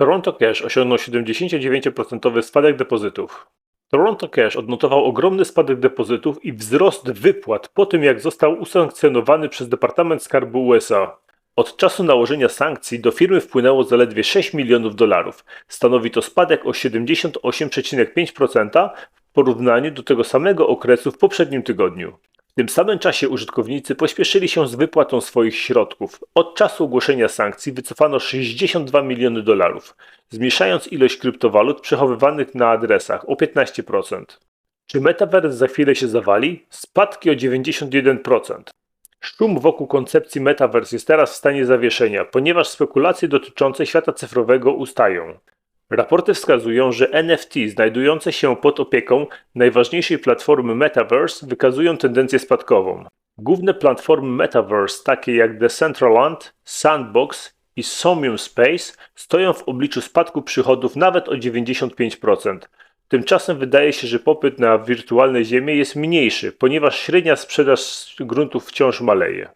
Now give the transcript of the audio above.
Toronto Cash osiągnął 79% spadek depozytów. Toronto Cash odnotował ogromny spadek depozytów i wzrost wypłat po tym, jak został usankcjonowany przez Departament Skarbu USA. Od czasu nałożenia sankcji do firmy wpłynęło zaledwie 6 milionów dolarów. Stanowi to spadek o 78,5% w porównaniu do tego samego okresu w poprzednim tygodniu. Tym samym czasie użytkownicy pośpieszyli się z wypłatą swoich środków. Od czasu ogłoszenia sankcji wycofano 62 miliony dolarów, zmniejszając ilość kryptowalut przechowywanych na adresach o 15%. Czy Metaverse za chwilę się zawali? Spadki o 91%. Szum wokół koncepcji Metaverse jest teraz w stanie zawieszenia, ponieważ spekulacje dotyczące świata cyfrowego ustają. Raporty wskazują, że NFT znajdujące się pod opieką najważniejszej platformy Metaverse wykazują tendencję spadkową. Główne platformy Metaverse, takie jak Decentraland, Sandbox i Somium Space, stoją w obliczu spadku przychodów nawet o 95%. Tymczasem wydaje się, że popyt na wirtualne ziemie jest mniejszy, ponieważ średnia sprzedaż gruntów wciąż maleje.